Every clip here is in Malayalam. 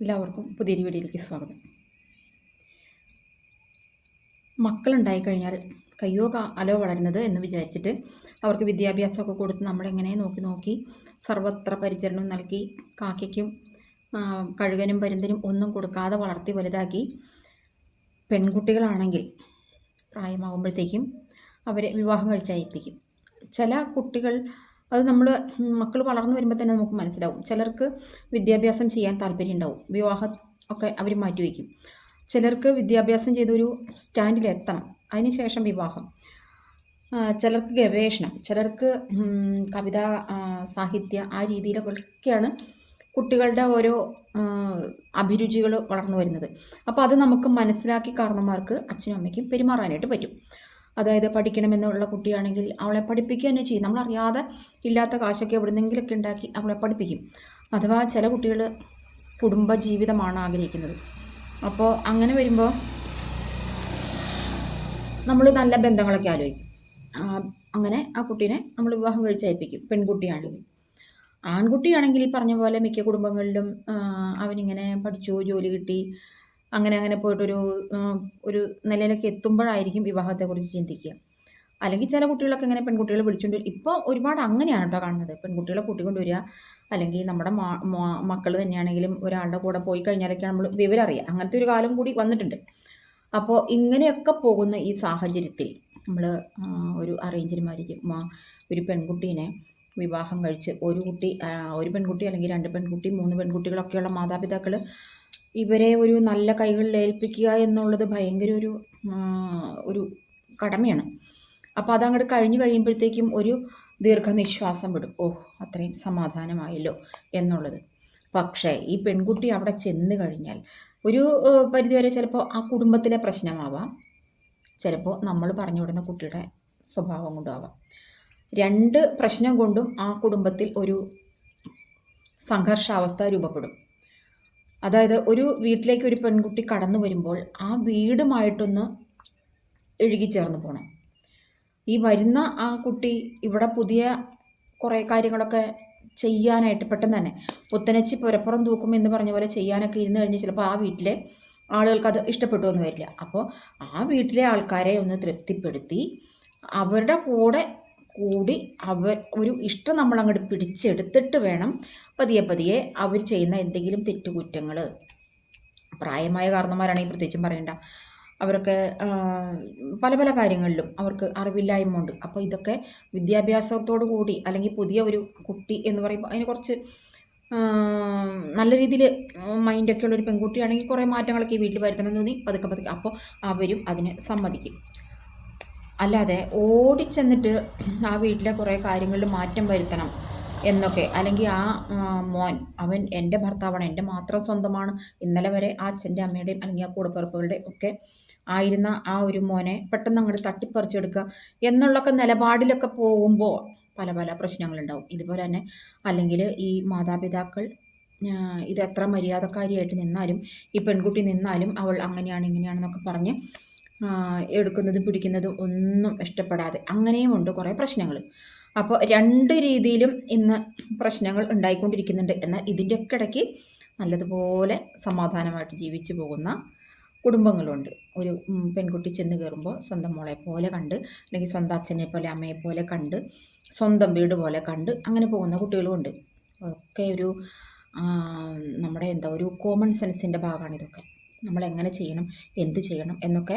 എല്ലാവർക്കും പുതിയൊരു വീഡിയോയിലേക്ക് സ്വാഗതം. മക്കളുണ്ടായിക്കഴിഞ്ഞാൽ കയ്യോ അലോ വളരുന്നത് എന്ന് വിചാരിച്ചിട്ട് അവർക്ക് വിദ്യാഭ്യാസമൊക്കെ കൊടുത്ത് നമ്മളെങ്ങനെ നോക്കി നോക്കി സർവത്ര പരിചരണവും നൽകി കാക്കയ്ക്കും കഴുകനും പരുന്തിനും ഒന്നും കൊടുക്കാതെ വളർത്തി വലുതാക്കി പെൺകുട്ടികളാണെങ്കിൽ പ്രായമാകുമ്പോഴത്തേക്കും അവരെ വിവാഹം കഴിച്ചയപ്പിക്കും ചില കുട്ടികൾ അത് നമ്മൾ മക്കൾ വളർന്നു വരുമ്പോൾ തന്നെ നമുക്ക് മനസ്സിലാവും. ചിലർക്ക് വിദ്യാഭ്യാസം ചെയ്യാൻ താല്പര്യം ഉണ്ടാവും വിവാഹം ഒക്കെ അവർ മാറ്റിവെക്കും ചിലർക്ക് വിദ്യാഭ്യാസം ചെയ്തൊരു സ്റ്റാൻഡിലെത്തണം അതിനുശേഷം വിവാഹം. ചിലർക്ക് ഗവേഷണം. ചിലർക്ക് കവിത സാഹിത്യ ആ രീതിയിലൊക്കെയാണ് കുട്ടികളുടെ ഓരോ അഭിരുചികൾ വളർന്നു വരുന്നത്. അപ്പോൾ അത് നമുക്ക് മനസ്സിലാക്കി കാരണന്മാർക്ക് അച്ഛനും അമ്മയ്ക്കും പെരുമാറാനായിട്ട് പറ്റും. അതായത് പഠിക്കണമെന്നുള്ള കുട്ടിയാണെങ്കിൽ അവളെ പഠിപ്പിക്കുക തന്നെ ചെയ്യും. നമ്മളറിയാതെ ഇല്ലാത്ത കാശൊക്കെ എവിടുന്നെങ്കിലൊക്കെ ഉണ്ടാക്കി അവളെ പഠിപ്പിക്കും. അഥവാ ചില കുട്ടികൾ കുടുംബ ജീവിതമാണ് ആഗ്രഹിക്കുന്നത്. അപ്പോൾ അങ്ങനെ വരുമ്പോൾ നമ്മൾ നല്ല ബന്ധങ്ങളൊക്കെ ആലോചിക്കും. അങ്ങനെ ആ കുട്ടീനെ നമ്മൾ വിവാഹം കഴിച്ചയപ്പിക്കും പെൺകുട്ടിയാണെങ്കിൽ. ആൺകുട്ടിയാണെങ്കിൽ ഈ പറഞ്ഞ പോലെ മിക്ക കുടുംബങ്ങളിലും അവനിങ്ങനെ പഠിച്ചു ജോലി കിട്ടി അങ്ങനെ അങ്ങനെ പോയിട്ടൊരു ഒരു നിലയിലൊക്കെ എത്തുമ്പോഴായിരിക്കും വിവാഹത്തെക്കുറിച്ച് ചിന്തിക്കുക. അല്ലെങ്കിൽ ചില കുട്ടികളൊക്കെ ഇങ്ങനെ പെൺകുട്ടികളെ വിളിച്ചുകൊണ്ട് ഇപ്പോൾ ഒരുപാട് അങ്ങനെയാണ് കേട്ടോ കാണുന്നത്. പെൺകുട്ടികളെ കൂട്ടിക്കൊണ്ട് വരിക അല്ലെങ്കിൽ നമ്മുടെ മക്കൾ തന്നെയാണെങ്കിലും ഒരാളുടെ കൂടെ പോയി കഴിഞ്ഞാലൊക്കെ നമ്മൾ വിവരം അറിയുക അങ്ങനത്തെ ഒരു കാലം കൂടി വന്നിട്ടുണ്ട്. അപ്പോൾ ഇങ്ങനെയൊക്കെ പോകുന്ന ഈ സാഹചര്യത്തിൽ നമ്മൾ ഒരു അറേഞ്ച്ഡ് മാരിക്കും ഒരു പെൺകുട്ടീനെ വിവാഹം കഴിച്ച് ഒരു കുട്ടി ഒരു പെൺകുട്ടി അല്ലെങ്കിൽ രണ്ട് പെൺകുട്ടി മൂന്ന് പെൺകുട്ടികളൊക്കെയുള്ള മാതാപിതാക്കൾ ഇവരെ ഒരു നല്ല കൈകളിൽ ഏൽപ്പിക്കുക എന്നുള്ളത് ഭയങ്കര ഒരു ഒരു കടമയാണ്. അപ്പോൾ അതങ്ങോട്ട് കഴിഞ്ഞു കഴിയുമ്പോഴത്തേക്കും ഒരു ദീർഘനിശ്വാസം വിടും. ഓ അത്രയും സമാധാനമായല്ലോ എന്നുള്ളത്. പക്ഷേ ഈ പെൺകുട്ടി അവിടെ ചെന്ന് കഴിഞ്ഞാൽ ഒരു പരിധിവരെ ചിലപ്പോൾ ആ കുടുംബത്തിലെ പ്രശ്നമാവാം. ചിലപ്പോൾ നമ്മൾ പറഞ്ഞു വിടുന്ന കുട്ടിയുടെ സ്വഭാവം കൊണ്ടാവാം. രണ്ട് പ്രശ്നം കൊണ്ടും ആ കുടുംബത്തിൽ ഒരു സംഘർഷാവസ്ഥ രൂപപ്പെടും. അതായത് ഒരു വീട്ടിലേക്ക് ഒരു പെൺകുട്ടി കടന്നു വരുമ്പോൾ ആ വീടുമായിട്ടൊന്ന് ഇഴുകിച്ചേർന്ന് പോകണം ഈ വരുന്ന ആ കുട്ടി ഇവിടെ പുതിയ കുറേ കാര്യങ്ങളൊക്കെ ചെയ്യാനായിട്ട് പെട്ടെന്ന് തന്നെ പുത്തനച്ചി പുരപ്പുറം തൂക്കും എന്ന് പറഞ്ഞ പോലെ ചെയ്യാനൊക്കെ ഇരുന്ന് കഴിഞ്ഞ് ചിലപ്പോൾ ആ വീട്ടിലെ ആളുകൾക്ക് അത് ഇഷ്ടപ്പെട്ടു എന്ന് വരില്ല. അപ്പോൾ ആ വീട്ടിലെ ആൾക്കാരെ ഒന്ന് തൃപ്തിപ്പെടുത്തി അവരുടെ കൂടെ കൂടി അവർ ഒരു ഇഷ്ടം നമ്മൾ അങ്ങോട്ട് പിടിച്ചെടുത്തിട്ട് വേണം പതിയെ പതിയെ അവർ ചെയ്യുന്ന എന്തെങ്കിലും തെറ്റുകുറ്റങ്ങൾ പ്രായമായ കാരണന്മാരാണെങ്കിൽ പ്രത്യേകിച്ചും പറയണ്ട. അവരൊക്കെ പല പല കാര്യങ്ങളിലും അവർക്ക് അറിവില്ലായ്മ ഉണ്ട് അപ്പോൾ ഇതൊക്കെ വിദ്യാഭ്യാസത്തോടു കൂടി അല്ലെങ്കിൽ പുതിയ ഒരു കുട്ടി എന്ന് പറയുമ്പോൾ അതിന് കുറച്ച് നല്ല രീതിയിൽ മൈൻഡൊക്കെ ഉള്ളൊരു പെൺകുട്ടിയാണെങ്കിൽ കുറേ മാറ്റങ്ങളൊക്കെ ഈ വീട്ടിൽ വരുത്തണം തോന്നി. പതുക്കെ പതുക്കെ. അപ്പോൾ അവരും അതിന് സമ്മതിക്കും. അല്ലാതെ ഓടിച്ചെന്നിട്ട് ആ വീട്ടിലെ കുറേ കാര്യങ്ങളിൽ മാറ്റം വരുത്തണം. എന്നൊക്കെ. അല്ലെങ്കിൽ ആ മോൻ അവൻ എന്റെ ഭർത്താവാണ് എന്റെ മാത്രം സ്വന്തമാണ്. ഇന്നലെ വരെ ആ അച്ഛന്റെ അമ്മയുടെയും അല്ലെങ്കിൽ ആ കൂടപ്പിറപ്പുകളുടെയും ഒക്കെ ആയിരുന്ന ആ ഒരു മോനെ പെട്ടെന്ന് അങ്ങോട്ട് തട്ടിപ്പറിച്ചെടുക്കുക എന്നുള്ളൊക്കെ നിലപാടിലൊക്കെ പോകുമ്പോൾ പല പല പ്രശ്നങ്ങളുണ്ടാവും. ഇതുപോലെ തന്നെ അല്ലെങ്കിൽ ഈ മാതാപിതാക്കൾ ഇത് എത്ര മര്യാദക്കാരിയായിട്ട് നിന്നാലും ഈ പെൺകുട്ടി നിന്നാലും അവൾ അങ്ങനെയാണ് ഇങ്ങനെയാണെന്നൊക്കെ പറഞ്ഞ് എടുക്കുന്നതും പിടിക്കുന്നതും ഒന്നും ഇഷ്ടപ്പെടാതെ അങ്ങനെയും ഉണ്ട് കുറേ പ്രശ്നങ്ങൾ. അപ്പോൾ രണ്ട് രീതിയിലും ഇന്ന് പ്രശ്നങ്ങൾ ഉണ്ടായിക്കൊണ്ടിരിക്കുന്നുണ്ട്. എന്നാൽ ഇതിന്റെയൊക്കെ ഇടയ്ക്ക് നല്ലതുപോലെ സമാധാനമായിട്ട് ജീവിച്ചു പോകുന്ന കുടുംബങ്ങളുണ്ട്. ഒരു പെൺകുട്ടി ചെന്ന് കയറുമ്പോൾ സ്വന്തം മോളെ പോലെ കണ്ട് അല്ലെങ്കിൽ സ്വന്തം അച്ഛനെ പോലെ അമ്മയെ പോലെ കണ്ട് സ്വന്തം വീട് പോലെ കണ്ട് അങ്ങനെ പോകുന്ന കുട്ടികളുമുണ്ട്. ഒക്കെ ഒരു നമ്മുടെ എന്താ ഒരു കോമൺ സെൻസിന്റെ ഭാഗമാണ് ഇതൊക്കെ. നമ്മൾ എങ്ങനെ ചെയ്യണം എന്ത് ചെയ്യണം എന്നൊക്കെ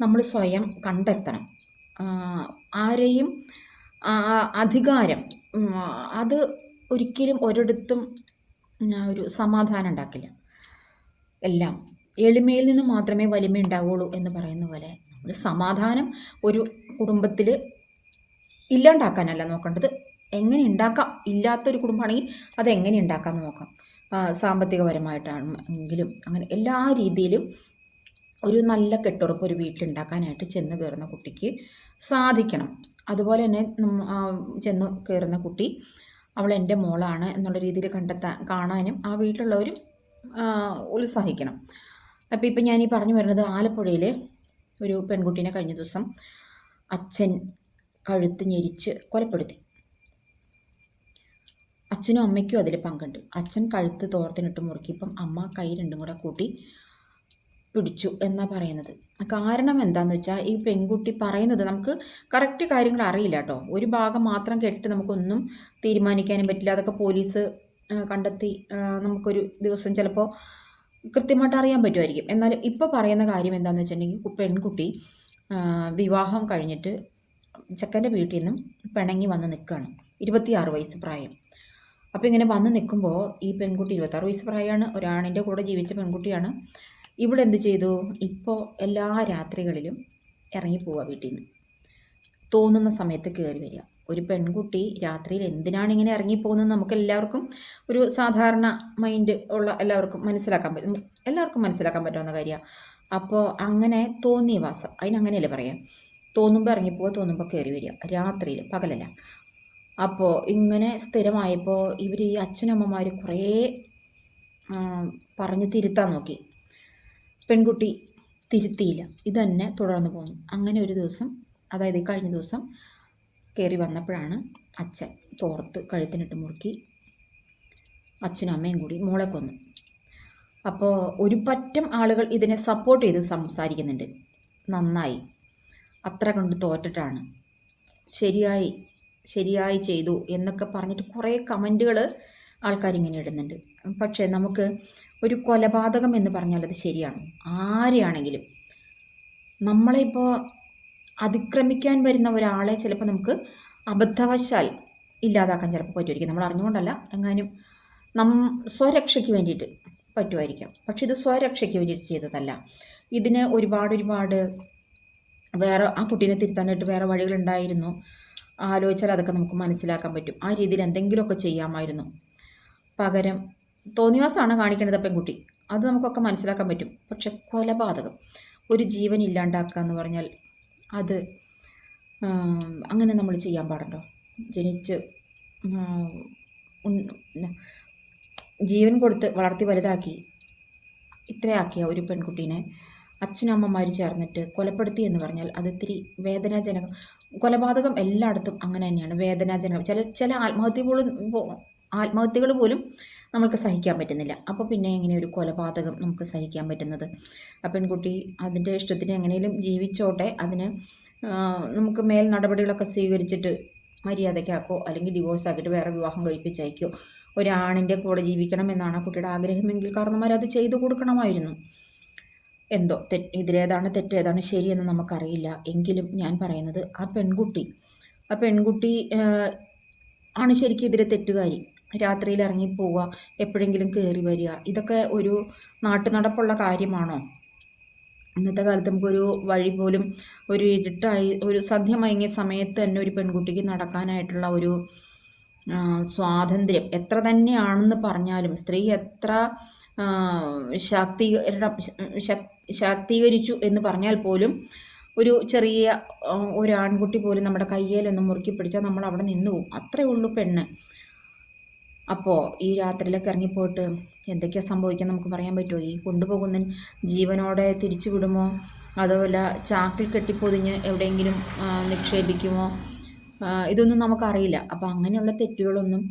നമ്മൾ സ്വയം കണ്ടെത്തണം. ആരെയും അധികാരം. അത് ഒരിക്കലും ഒരിടത്തും ഒരു സമാധാനം ഉണ്ടാക്കില്ല. എല്ലാം എളിമയിൽ നിന്ന് മാത്രമേ വലിമ ഉണ്ടാവുള്ളൂ എന്ന് പറയുന്ന പോലെ ഒരു സമാധാനം ഒരു കുടുംബത്തിൽ ഇല്ലാണ്ടാക്കാനല്ല നോക്കേണ്ടത്. എങ്ങനെ ഉണ്ടാക്കാം? ഇല്ലാത്തൊരു കുടുംബമാണെങ്കിൽ അത് എങ്ങനെ ഉണ്ടാക്കാമെന്ന് നോക്കാം. സാമ്പത്തികപരമായിട്ടാണെങ്കിലും അങ്ങനെ എല്ലാ രീതിയിലും ഒരു നല്ല കെട്ടുറപ്പ് ഒരു വീട്ടിലുണ്ടാക്കാനായിട്ട് ചെന്ന് കയറുന്ന കുട്ടിക്ക് സാധിക്കണം. അതുപോലെ തന്നെ ചെന്ന് കയറുന്ന കുട്ടി അവൾ എന്റെ മോളാണ് എന്നുള്ള രീതിയിൽ കണ്ടെത്താൻ കാണാനും ആ വീട്ടിലുള്ളവരും ഉത്സാഹിക്കണം. അപ്പോൾ ഇപ്പം ഞാൻ ഈ പറഞ്ഞു വരുന്നത് ആലപ്പുഴയിൽ ഒരു പെൺകുട്ടീനെ കഴിഞ്ഞ ദിവസം അച്ഛൻ കഴുത്ത് ഞെരിച്ച് കൊലപ്പെടുത്തി. അച്ഛനും അമ്മയ്ക്കും അതിൽ പങ്കുണ്ട്. അച്ഛൻ കഴുത്ത് തോർത്തിനിട്ട് മുറുക്കിയപ്പം അമ്മ കൈ രണ്ടും കൂടെ കൂട്ടി പിടിച്ചു എന്നാണ് പറയുന്നത്. കാരണം എന്താണെന്ന് വെച്ചാൽ ഈ പെൺകുട്ടി പറയുന്നത് നമുക്ക് കറക്റ്റ് കാര്യങ്ങൾ അറിയില്ല കേട്ടോ ഒരു ഭാഗം മാത്രം കേട്ടിട്ട് നമുക്കൊന്നും തീരുമാനിക്കാനും പറ്റില്ല. അതൊക്കെ പോലീസ് കണ്ടെത്തി നമുക്കൊരു ദിവസം ചിലപ്പോൾ കൃത്യമായിട്ട് അറിയാൻ പറ്റുമായിരിക്കും. എന്നാലും ഇപ്പോൾ പറയുന്ന കാര്യം എന്താണെന്ന് വെച്ചിട്ടുണ്ടെങ്കിൽ പെൺകുട്ടി വിവാഹം കഴിഞ്ഞിട്ട് ചെക്കന്റെ വീട്ടിൽ നിന്നും പിണങ്ങി വന്ന് നിൽക്കുകയാണ് ഇരുപത്തിയാറ് വയസ്സ് പ്രായം. അപ്പോൾ ഇങ്ങനെ വന്ന് നിൽക്കുമ്പോൾ ഈ പെൺകുട്ടി ഇരുപത്താറ് വയസ്സ് പ്രായമാണ് ഒരാണിന്റെ കൂടെ ജീവിച്ച പെൺകുട്ടിയാണ്. ഇവിടെ എന്ത് ചെയ്തു? ഇപ്പോൾ എല്ലാ രാത്രികളിലും ഇറങ്ങിപ്പോവുക വീട്ടിൽ നിന്ന് തോന്നുന്ന സമയത്ത് കയറി വരിക. ഒരു പെൺകുട്ടി രാത്രിയിൽ എന്തിനാണ് ഇങ്ങനെ ഇറങ്ങിപ്പോകുന്നത് നമുക്ക് എല്ലാവർക്കും ഒരു സാധാരണ മൈൻഡ് ഉള്ള എല്ലാവർക്കും മനസ്സിലാക്കാൻ പറ്റും എല്ലാവർക്കും മനസ്സിലാക്കാൻ പറ്റാവുന്ന കാര്യമാണ് അപ്പോൾ അങ്ങനെ തോന്നിയ വാസം. അതിനങ്ങനെയല്ലേ പറയാം? തോന്നുമ്പോൾ ഇറങ്ങിപ്പോവുക തോന്നുമ്പോൾ കയറി വരിക. രാത്രിയിൽ പകലല്ല. അപ്പോൾ ഇങ്ങനെ സ്ഥിരമായപ്പോൾ ഇവർ ഈ അച്ഛനമ്മമാർ കുറേ പറഞ്ഞ് തിരുത്താൻ നോക്കി. പെൺകുട്ടി തിരുത്തിയില്ല. ഇത് തന്നെ തുടർന്ന് പോന്നു അങ്ങനെ ഒരു ദിവസം അതായത് ഈ കഴിഞ്ഞ ദിവസം കയറി വന്നപ്പോഴാണ് അച്ഛൻ തോർത്ത് കഴുത്തിനിട്ട് മുറുക്കി അച്ഛനും അമ്മയും കൂടി മോളെ കൊന്നു. അപ്പോൾ ഒരു പറ്റം ആളുകൾ ഇതിനെ സപ്പോർട്ട് ചെയ്ത് സംസാരിക്കുന്നുണ്ട്. നന്നായി. അത്ര കൊണ്ട് തോറ്റിട്ടാണ്. ശരിയായി ശരിയായി ചെയ്തു എന്നൊക്കെ പറഞ്ഞിട്ട് കുറേ കമന്റുകൾ ആൾക്കാരിങ്ങനെ ഇടുന്നുണ്ട്. പക്ഷേ നമുക്ക് ഒരു കൊലപാതകം എന്ന് പറഞ്ഞാൽ അത് ശരിയാണ്. ആരെയാണെങ്കിലും. നമ്മളെ ഇപ്പോൾ അതിക്രമിക്കാൻ വരുന്ന ഒരാളെ ചിലപ്പോൾ നമുക്ക് അബദ്ധവശാൽ ഇല്ലാതാക്കാൻ ചിലപ്പോൾ പറ്റുമായിരിക്കും. നമ്മൾ അറിഞ്ഞുകൊണ്ടല്ല എങ്ങാനും നം സ്വരക്ഷയ്ക്ക് വേണ്ടിയിട്ട് പറ്റുമായിരിക്കാം. പക്ഷെ ഇത് സ്വരക്ഷയ്ക്ക് വേണ്ടിയിട്ട് ചെയ്തതല്ല. ഇതിന് ഒരുപാട് ഒരുപാട് വേറെ ആ കുട്ടീനെ തിരുത്താനായിട്ട് വേറെ വഴികളുണ്ടായിരുന്നു. ആലോചിച്ചാൽ അതൊക്കെ നമുക്ക് മനസ്സിലാക്കാൻ പറ്റും. ആ രീതിയിൽ എന്തെങ്കിലുമൊക്കെ ചെയ്യാമായിരുന്നു. പകരം തോന്നിവാസമാണ് കാണിക്കേണ്ടത് പെൺകുട്ടി. അത് നമുക്കൊക്കെ മനസ്സിലാക്കാൻ പറ്റും. പക്ഷെ കൊലപാതകം. ഒരു ജീവൻ ഇല്ലാണ്ടാക്കുക എന്ന് പറഞ്ഞാൽ അത് അങ്ങനെ നമ്മൾ ചെയ്യാൻ പാടുണ്ടോ? ജനിച്ച് ജീവൻ കൊടുത്ത് വളർത്തി വലുതാക്കി ഇത്രയാക്കിയ ഒരു പെൺകുട്ടീനെ അച്ഛനും ചേർന്നിട്ട് കൊലപ്പെടുത്തി എന്ന് പറഞ്ഞാൽ അത് ഇത്തിരി വേദനാജനകം. കൊലപാതകം എല്ലായിടത്തും അങ്ങനെ തന്നെയാണ്. വേദനാജനകം. ചില ചില ആത്മഹത്യ പോലും ആത്മഹത്യകൾ പോലും നമുക്ക് സഹിക്കാൻ പറ്റുന്നില്ല. അപ്പോൾ പിന്നെ എങ്ങനെ ഒരു കൊലപാതകം നമുക്ക് സഹിക്കാൻ പറ്റുന്നത്? ആ പെൺകുട്ടി അതിന്റെ ഇഷ്ടത്തിന് എങ്ങനെയും ജീവിച്ചോട്ടെ അതിന് നമുക്ക് മേൽ നടപടികളൊക്കെ സ്വീകരിച്ചിട്ട് മര്യാദയ്ക്കാക്കോ അല്ലെങ്കിൽ ഡിവോഴ്സ് ആക്കിയിട്ട് വേറെ വിവാഹം കഴിപ്പിച്ചയക്കോ. ഒരാണിന്റെ കൂടെ ജീവിക്കണം എന്നാണ് ആ കുട്ടിയുടെ ആഗ്രഹമെങ്കിൽ കാരണന്മാർ അത് ചെയ്തു കൊടുക്കണമായിരുന്നു. എന്തോ തെറ്റ് ഇതിലേതാണ് തെറ്റ് ഏതാണ് ശരിയെന്ന് നമുക്കറിയില്ല. എങ്കിലും ഞാൻ പറയുന്നത് ആ പെൺകുട്ടി ആ പെൺകുട്ടി ആണ് ശരിക്കും ഇതിലെ തെറ്റുകാരി. രാത്രിയിൽ ഇറങ്ങി പോവുക എപ്പോഴെങ്കിലും കയറി വരിക ഇതൊക്കെ ഒരു നാട്ടു നടപ്പുള്ള കാര്യമാണോ? ഇന്നത്തെ കാലത്ത് നമുക്കൊരു വഴി പോലും ഒരു ഇരുട്ടായി ഒരു സന്ധ്യ മയങ്ങിയ സമയത്ത് തന്നെ ഒരു പെൺകുട്ടിക്ക് നടക്കാനായിട്ടുള്ള ഒരു സ്വാതന്ത്ര്യം എത്ര തന്നെയാണെന്ന് പറഞ്ഞാലും സ്ത്രീ എത്ര ശാക്തീകരണം ശാക്തീകരിച്ചു എന്ന് പറഞ്ഞാൽ പോലും ഒരു ചെറിയ ഒരു ആൺകുട്ടി പോലും നമ്മുടെ കയ്യിലൊന്ന് മുറുക്കി പിടിച്ചാൽ നമ്മൾ അവിടെ നിന്നു പോകും. അത്രയേ ഉള്ളൂ പെണ്ണ്. അപ്പോൾ ഈ രാത്രിയിലൊക്കെ ഇറങ്ങിപ്പോയിട്ട് എന്തൊക്കെയാണ് സംഭവിക്കുക നമുക്ക് പറയാൻ പറ്റുമോ ഈ കൊണ്ടുപോകുന്ന ജീവനോടെ തിരിച്ചു വിടുമോ അതുപോലെ ചാക്കിൽ കെട്ടിപ്പൊതിഞ്ഞ് എവിടെയെങ്കിലും നിക്ഷേപിക്കുമോ? ഇതൊന്നും നമുക്കറിയില്ല. അപ്പോൾ അങ്ങനെയുള്ള തെറ്റുകളൊന്നും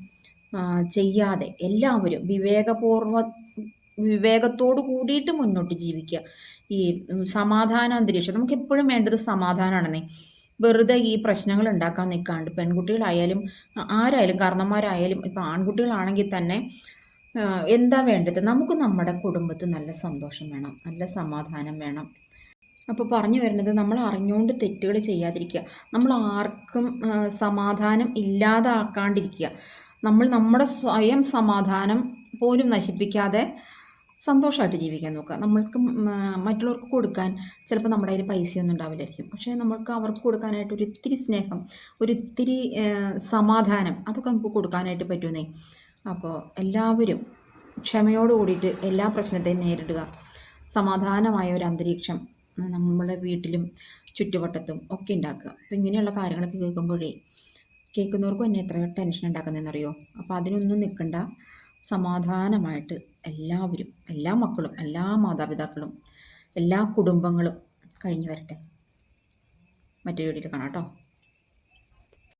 ചെയ്യാതെ എല്ലാവരും വിവേകപൂർവ വിവേകത്തോട് കൂടിയിട്ട് മുന്നോട്ട് ജീവിക്കുക. ഈ സമാധാന അന്തരീക്ഷം. നമുക്ക് എപ്പോഴും വേണ്ടത് സമാധാനമാണെന്നേ വെറുതെ ഈ പ്രശ്നങ്ങൾ ഉണ്ടാക്കാൻ നിൽക്കാണ്ട് പെൺകുട്ടികളായാലും ആരായാലും കാരണന്മാരായാലും ഇപ്പോൾ ആൺകുട്ടികളാണെങ്കിൽ തന്നെ എന്താ വേണ്ടത്? നമുക്ക് നമ്മുടെ കുടുംബത്തിൽ നല്ല സന്തോഷം വേണം നല്ല സമാധാനം വേണം. അപ്പോൾ പറഞ്ഞു വരുന്നത് നമ്മൾ അറിഞ്ഞുകൊണ്ട് തെറ്റുകൾ ചെയ്യാതിരിക്കുക. നമ്മൾ ആർക്കും സമാധാനം ഇല്ലാതാക്കാണ്ടിരിക്കുക. നമ്മൾ നമ്മുടെ സ്വയം സമാധാനം പോലും നശിപ്പിക്കാതെ സന്തോഷമായിട്ട് ജീവിക്കാൻ നോക്കുക. നമ്മൾക്ക് മറ്റുള്ളവർക്ക് കൊടുക്കാൻ ചിലപ്പോൾ നമ്മുടെ കയ്യിൽ പൈസയൊന്നും ഉണ്ടാവില്ലായിരിക്കും. പക്ഷേ നമ്മൾക്ക് അവർക്ക് കൊടുക്കാനായിട്ട് ഒരു ഇത്തിരി സ്നേഹം ഒരു ഇത്തിരി സമാധാനം അതൊക്കെ നമുക്ക് കൊടുക്കാനായിട്ട് പറ്റുന്നേ. അപ്പോൾ എല്ലാവരും ക്ഷമയോട് കൂടിയിട്ട് എല്ലാ പ്രശ്നത്തെയും നേരിടുക. സമാധാനമായ ഒരു അന്തരീക്ഷം നമ്മുടെ വീട്ടിലും ചുറ്റുവട്ടത്തും ഒക്കെ ഉണ്ടാക്കുക. അപ്പോൾ ഇങ്ങനെയുള്ള കാര്യങ്ങളൊക്കെ കേൾക്കുമ്പോഴേ കേൾക്കുന്നവർക്കും എന്നെ എത്ര ടെൻഷൻ ഉണ്ടാക്കുന്നതെന്നറിയോ? അപ്പോൾ അതിനൊന്നും നിൽക്കണ്ട. സമാധാനമായിട്ട് എല്ലാവരും എല്ലാ മക്കളും എല്ലാ മാതാപിതാക്കളും എല്ലാ കുടുംബങ്ങളും കഴിഞ്ഞു വരട്ടെ. മറ്റൊരു വീട്ടിൽ കാണാം കേട്ടോ.